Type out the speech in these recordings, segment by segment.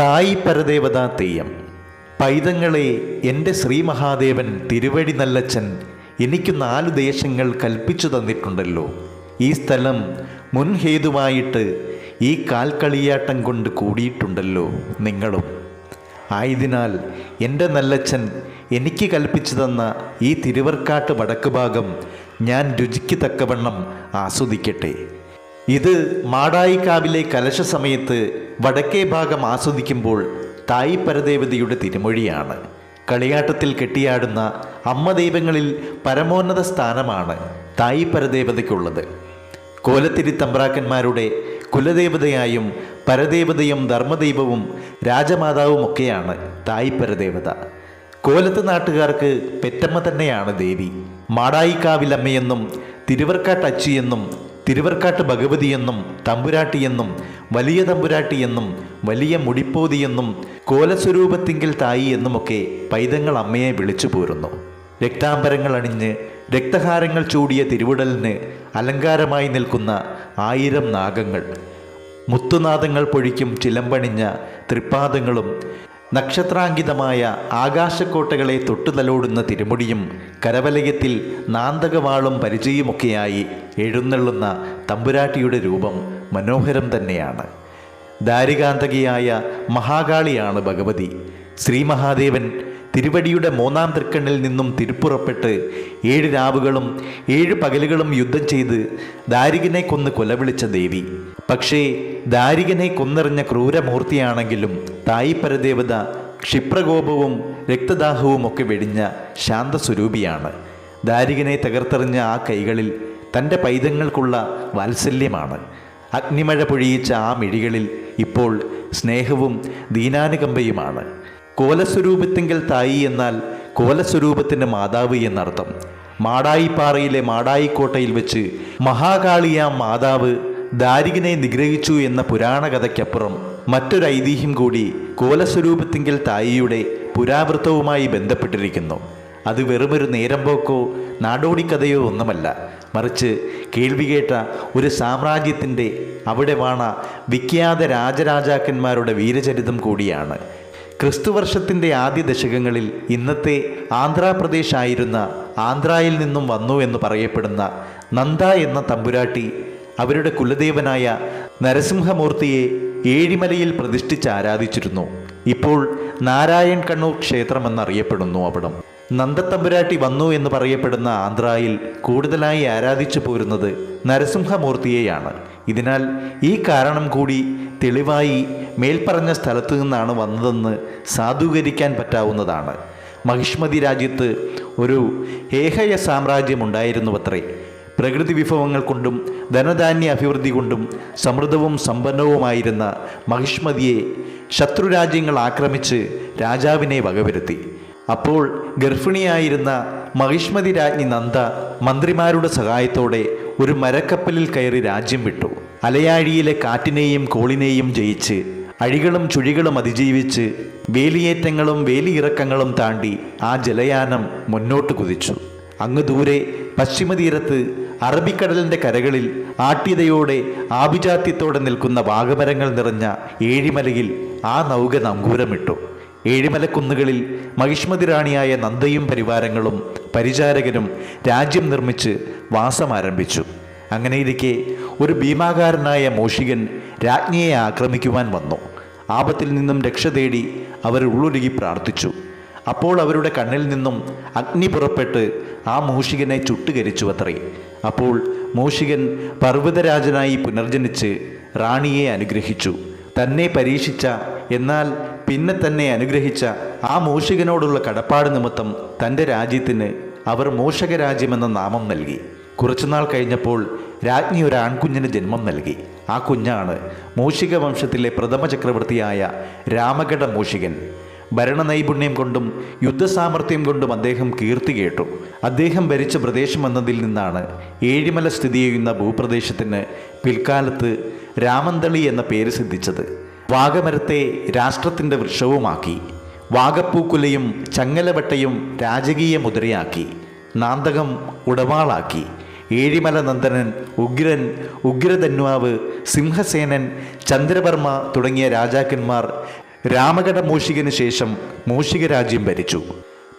തായി പരദേവതാ തെയ്യം പൈതങ്ങളെ എന്റെ ശ്രീ മഹാദേവൻ തിരുവടി നല്ലച്ചൻ എനിക്ക് നാല് ദേശങ്ങൾ കൽപ്പിച്ചു തന്നിട്ടുണ്ടല്ലോ. ഈ സ്ഥലം മുൻഹേതുവായിട്ട് ഈ കാൽക്കളിയാട്ടം കൊണ്ട് കൂടിയിട്ടുണ്ടല്ലോ നിങ്ങളും. ആയതിനാൽ എന്റെ നല്ലച്ചൻ എനിക്ക് കൽപ്പിച്ചു തന്ന ഈ തിരുവർക്കാട്ട് വടക്ക് ഭാഗം ഞാൻ രുചിക്ക് തക്കവണ്ണം ആസ്വദിക്കട്ടെ. ഇത് മാടായിക്കാവിലെ കലശ സമയത്ത് വടക്കേ ഭാഗം ആസ്വദിക്കുമ്പോൾ തായി പരദേവതയുടെ തിരുമൊഴിയാണ്. കളിയാട്ടത്തിൽ കെട്ടിയാടുന്ന അമ്മ ദൈവങ്ങളിൽ പരമോന്നത സ്ഥാനമാണ് തായി പരദേവതയ്ക്കുള്ളത്. കോലത്തിരി തമ്പ്രാക്കന്മാരുടെ കുലദേവതയായും പരദേവതയും ധർമ്മദൈവവും രാജമാതാവുമൊക്കെയാണ് തായി പരദേവത. കോലത്ത് നാട്ടുകാർക്ക് പെറ്റമ്മ തന്നെയാണ് ദേവി. മാടായിക്കാവിലമ്മയെന്നും തിരുവർക്കാട്ടച്ചിയെന്നും തിരുവർക്കാട്ട് ഭഗവതിയെന്നും തമ്പുരാട്ടിയെന്നും വലിയ തമ്പുരാട്ടിയെന്നും വലിയ മുടിപ്പോതിയെന്നും കോലസ്വരൂപത്തിങ്കിൽ തായി എന്നുമൊക്കെ പൈതങ്ങൾ അമ്മയെ വിളിച്ചു പോരുന്നു. രക്താംബരങ്ങൾ അണിഞ്ഞ് രക്തഹാരങ്ങൾ ചൂടിയ തിരുവിടലിന് അലങ്കാരമായി നിൽക്കുന്ന ആയിരം നാഗങ്ങൾ. മുത്തുനാദങ്ങൾ പൊഴിക്കും ചിലമ്പണിഞ്ഞ തൃപ്പാദങ്ങളും നക്ഷത്രാങ്കിതമായ ആകാശക്കോട്ടകളെ തൊട്ടുതലോടുന്ന തിരുമുടിയും കരവലയത്തിൽ നാന്തകവാളും പരിചയമൊക്കെയായി എഴുന്നള്ളുന്ന തമ്പുരാട്ടിയുടെ രൂപം മനോഹരം തന്നെയാണ്. ദാരികാന്തകിയായ മഹാകാളിയാണ് ഭഗവതി. ശ്രീ മഹാദേവൻ തിരുവടിയുടെ മൂന്നാം തൃക്കണ്ണിൽ നിന്നും തിരുപ്പുറപ്പെട്ട് ഏഴ് രാവുകളും ഏഴ് പകലുകളും യുദ്ധം ചെയ്ത് ദാരികനെ കൊന്ന് കൊലവിളിച്ച ദേവി. പക്ഷേ ദാരികനെ കൊന്നെറിഞ്ഞ ക്രൂരമൂർത്തിയാണെങ്കിലും തായി പരദേവത ക്ഷിപ്രകോപവും രക്തദാഹവും ഒക്കെ വെടിഞ്ഞ ശാന്തസ്വരൂപിയാണ്. ദാരികനെ തകർത്തെറിഞ്ഞ ആ കൈകളിൽ തന്റെ പൈതങ്ങൾക്കുള്ള വാത്സല്യമാണ്. അഗ്നിമഴ പൊഴിയിച്ച ആ മിഴികളിൽ ഇപ്പോൾ സ്നേഹവും ദീനാനുകമ്പയുമാണ്. കോലസ്വരൂപത്തിങ്കൽ തായി എന്നാൽ കോലസ്വരൂപത്തിന്റെ മാതാവ് എന്നർത്ഥം. മാടായിപ്പാറയിലെ മാടായിക്കോട്ടയിൽ വെച്ച് മഹാകാളിയാം മാതാവ് ദാരികനെ നിഗ്രഹിച്ചു എന്ന പുരാണ കഥയ്ക്കപ്പുറം മറ്റൊരു ഐതിഹ്യം കൂടി കോലസ്വരൂപത്തിങ്കിൽ തായിയുടെ പുരാവൃത്തവുമായി ബന്ധപ്പെട്ടിരിക്കുന്നു. അത് വെറുമൊരു നേരമ്പോക്കോ നാടോടിക്കഥയോ ഒന്നുമല്ല. മറിച്ച് കേൾവി കേട്ട ഒരു സാമ്രാജ്യത്തിന്റെ അവിടെ വാണ വിഖ്യാത രാജരാജാക്കന്മാരുടെ വീരചരിതം കൂടിയാണ്. ക്രിസ്തുവർഷത്തിന്റെ ആദ്യ ദശകങ്ങളിൽ ഇന്നത്തെ ആന്ധ്രാപ്രദേശ് ആയിരുന്ന ആന്ധ്രയിൽ നിന്നും വന്നു എന്ന് പറയപ്പെടുന്ന നന്ദ എന്ന തമ്പുരാട്ടി അവരുടെ കുലദേവനായ നരസിംഹമൂർത്തിയെ ഏഴിമലയിൽ പ്രതിഷ്ഠിച്ച് ആരാധിച്ചിരുന്നു. ഇപ്പോൾ നാരായൺ കണ്ണൂർ ക്ഷേത്രമെന്നറിയപ്പെടുന്നു അവിടം. നന്ദത്തമ്പുരാട്ടി വന്നു എന്ന് പറയപ്പെടുന്ന ആന്ധ്രയിൽ കൂടുതലായി ആരാധിച്ചു പോരുന്നത് നരസിംഹമൂർത്തിയെയാണ്. ഇതിനാൽ ഈ കാരണം കൂടി തെളിവായി മേൽപ്പറഞ്ഞ സ്ഥലത്തു നിന്നാണ് വന്നതെന്ന് സാധൂകരിക്കാൻ പറ്റാവുന്നതാണ്. മഹിഷ്മതി രാജ്യത്ത് ഒരു ഏഹയ സാമ്രാജ്യമുണ്ടായിരുന്നുവത്രേ പ്രകൃതി വിഭവങ്ങൾ കൊണ്ടും ധനധാന്യ അഭിവൃദ്ധി കൊണ്ടും സമൃദ്ധവും സമ്പന്നവുമായിരുന്ന മഹിഷ്മതിയെ ശത്രുരാജ്യങ്ങൾ ആക്രമിച്ച് രാജാവിനെ വകവരുത്തി. അപ്പോൾ ഗർഭിണിയായിരുന്ന മഹിഷ്മതി രാജ്ഞി നന്ദ മന്ത്രിമാരുടെ സഹായത്തോടെ ഒരു മരക്കപ്പലിൽ കയറി രാജ്യം വിട്ടു. അലയാഴിയിലെ കാറ്റിനെയും കോളിനെയും ജയിച്ച് അഴികളും ചുഴികളും അതിജീവിച്ച് വേലിയേറ്റങ്ങളും വേലിയിറക്കങ്ങളും താണ്ടി ആ ജലയാനം മുന്നോട്ട് കുതിച്ചു. അങ്ങ് ദൂരെ പശ്ചിമതീരത്ത് അറബിക്കടലിന്റെ കരകളിൽ ആട്യതയോടെ ആഭിജാത്യത്തോടെ നിൽക്കുന്ന വാഗമരങ്ങൾ നിറഞ്ഞ ഏഴിമലയിൽ ആ നൗക നങ്കൂരമിട്ടു. ഏഴിമലക്കുന്നുകളിൽ മഹിഷ്മതി റാണിയായ നന്ദയും പരിവാരങ്ങളും പരിചാരകരും രാജ്യം നിർമ്മിച്ച് വാസമാരംഭിച്ചു. അങ്ങനെയിരിക്കെ ഒരു ഭീമാകാരനായ മോഷികൻ രാജ്ഞിയെ ആക്രമിക്കുവാൻ വന്നു. ആപത്തിൽ നിന്നും രക്ഷ തേടി അവർ ഉള്ളുരുകി പ്രാർത്ഥിച്ചു. അപ്പോൾ അവരുടെ കണ്ണിൽ നിന്നും അഗ്നി പുറപ്പെട്ട് ആ മൂഷികനെ ചുട്ടുകരിച്ചു അത്രേ അപ്പോൾ മൂഷികൻ പർവതരാജനായി പുനർജനിച്ച് റാണിയെ അനുഗ്രഹിച്ചു. തന്നെ പരീക്ഷിച്ച എന്നാൽ പിന്നെ തന്നെ അനുഗ്രഹിച്ച ആ മൂഷികനോടുള്ള കടപ്പാട് നിമിത്തം തന്റെ രാജ്യത്തിന് അവർ മൂഷക രാജ്യമെന്ന നാമം നൽകി. കുറച്ചുനാൾ കഴിഞ്ഞപ്പോൾ രാജ്ഞി ഒരു ആൺകുഞ്ഞിന് ജന്മം നൽകി. ആ കുഞ്ഞാണ് മൂഷിക വംശത്തിലെ പ്രഥമ ചക്രവർത്തിയായ രാമഗഡ മൂഷികൻ ഭരണനൈപുണ്യം കൊണ്ടും യുദ്ധസാമർഥ്യം കൊണ്ടും അദ്ദേഹം കീർത്തി കേട്ടു. അദ്ദേഹം ഭരിച്ച പ്രദേശം എന്നതിൽ നിന്നാണ് ഏഴിമല സ്ഥിതി ചെയ്യുന്ന ഭൂപ്രദേശത്തിന് പിൽക്കാലത്ത് രാമന്തളി എന്ന പേര് സിദ്ധിച്ചത്. വാഗമരത്തെ രാഷ്ട്രത്തിന്റെ വൃക്ഷവുമാക്കി. വാഗപ്പൂക്കുലയും ചങ്ങലവട്ടയും രാജകീയ മുദ്രയാക്കി. നാന്തകം ഉടവാളാക്കി. ഏഴിമല നന്ദനൻ ഉഗ്രൻ ഉഗ്രധന്വാവ് സിംഹസേനൻ ചന്ദ്രവർമ്മ തുടങ്ങിയ രാജാക്കന്മാർ രാമകട മൂഷികന് ശേഷം മൂഷിക രാജ്യം ഭരിച്ചു.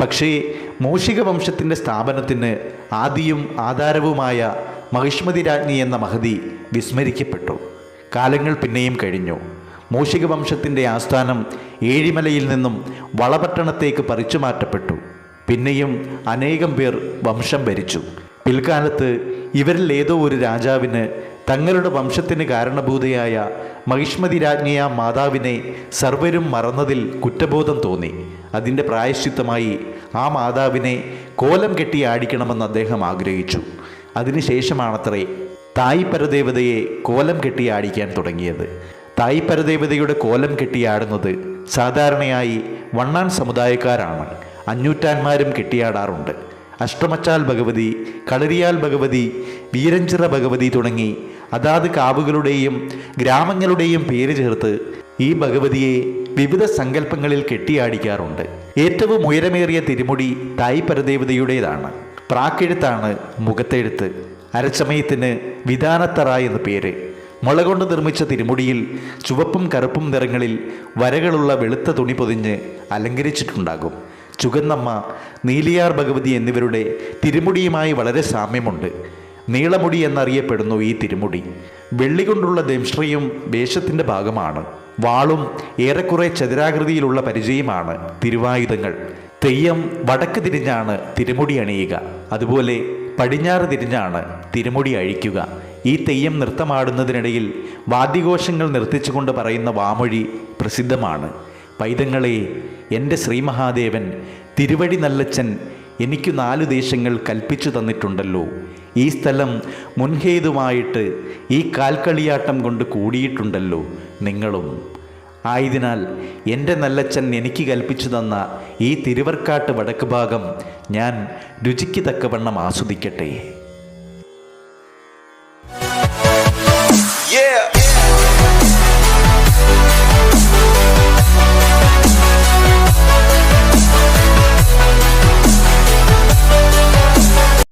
പക്ഷേ മൂഷിക വംശത്തിന്റെ സ്ഥാപനത്തിന് ആദിയും ആധാരവുമായ മഹിഷ്മതി രാജ്ഞി എന്ന മഹതി വിസ്മരിക്കപ്പെട്ടു. കാലങ്ങൾ പിന്നെയും കഴിഞ്ഞു. മൂഷിക വംശത്തിന്റെ ആസ്ഥാനം ഏഴിമലയിൽ നിന്നും വളപട്ടണത്തേക്ക് പറിച്ചു മാറ്റപ്പെട്ടു. പിന്നെയും അനേകം പേർ വംശം ഭരിച്ചു. പിൽക്കാലത്ത് ഇവരിൽ ഏതോ ഒരു രാജാവിന് തങ്ങളുടെ വംശത്തിന് കാരണഭൂതയായ മഹിഷ്മതി രാജ്ഞിയ മാതാവിനെ സർവരും മറന്നതിൽ കുറ്റബോധം തോന്നി. അതിന്റെ പ്രായശ്ചിത്തമായി ആ മാതാവിനെ കോലം കെട്ടി ആടിക്കണമെന്ന് അദ്ദേഹം ആഗ്രഹിച്ചു. അതിനുശേഷമാണത്രേ തായ് പരദേവതയെ കോലം കെട്ടി ആടിക്കാൻ തുടങ്ങിയത്. തായ് പരദേവതയുടെ കോലം കെട്ടിയാടുന്നത് സാധാരണയായി വണ്ണാൻ സമുദായക്കാരാണ്. അഞ്ഞൂറ്റാന്മാരും കെട്ടിയാടാറുണ്ട് അഷ്ടമച്ചാൽ ഭഗവതി കളരിയാൽ ഭഗവതി വീരഞ്ചിറ ഭഗവതി തുടങ്ങി അതാത് കാവുകളുടെയും ഗ്രാമങ്ങളുടെയും പേര് ചേർത്ത് ഈ ഭഗവതിയെ വിവിധ സങ്കല്പങ്ങളിൽ കെട്ടിയാടിക്കാറുണ്ട്. ഏറ്റവും ഉയരമേറിയ തിരുമുടി തായ് പരദേവതയുടേതാണ്. പ്രാക്കെഴുത്താണ് മുഖത്തെഴുത്ത്. അരച്ചമയത്തിന് വിധാനത്തറ എന്ന് പേര്. മുള കൊണ്ട് നിർമ്മിച്ച തിരുമുടിയിൽ ചുവപ്പും കറുപ്പും നിറങ്ങളിൽ വരകളുള്ള വെളുത്ത തുണി പൊതിഞ്ഞ് അലങ്കരിച്ചിട്ടുണ്ടാകും. ചുഗന്നമ്മ നീലിയാർ ഭഗവതി എന്നിവരുടെ തിരുമുടിയുമായി വളരെ സാമ്യമുണ്ട്. നീളമുടി എന്നറിയപ്പെടുന്നു ഈ തിരുമുടി. വെള്ളി കൊണ്ടുള്ള ദംശ്രയും വേഷത്തിന്റെ ഭാഗമാണ്. വാളും ഏറെക്കുറെ ചതുരാകൃതിയിലുള്ള പരിചയമാണ്. തിരുവായുധങ്ങൾ. തെയ്യം വടക്ക് തിരിഞ്ഞാണ് തിരുമുടി അണിയുക. അതുപോലെ പടിഞ്ഞാറ് തിരിഞ്ഞാണ് തിരുമുടി അഴിക്കുക. ഈ തെയ്യം നൃത്തമാടുന്നതിനിടയിൽ വാദ്യഘോഷങ്ങൾ നിർത്തിച്ചുകൊണ്ട് പറയുന്ന വാമൊഴി പ്രസിദ്ധമാണ്. പൈതങ്ങളെ എന്റെ ശ്രീമഹാദേവൻ തിരുവടി നല്ലച്ചൻ എനിക്ക് നാല് ദേശങ്ങൾ കൽപ്പിച്ചു തന്നിട്ടുണ്ടല്ലോ. ഈ സ്ഥലം മുൻഹേതുമായിട്ട് ഈ കാൽക്കളിയാട്ടം കൊണ്ട് കൂടിയിട്ടുണ്ടല്ലോ നിങ്ങളും. ആയതിനാൽ എന്റെ നല്ലച്ചൻ എനിക്ക് കൽപ്പിച്ചു തന്ന ഈ തിരുവർക്കാട്ട് വടക്ക് ഭാഗം ഞാൻ രുചിക്ക് തക്കവണ്ണം ആസ്വദിക്കട്ടെ. Yeah.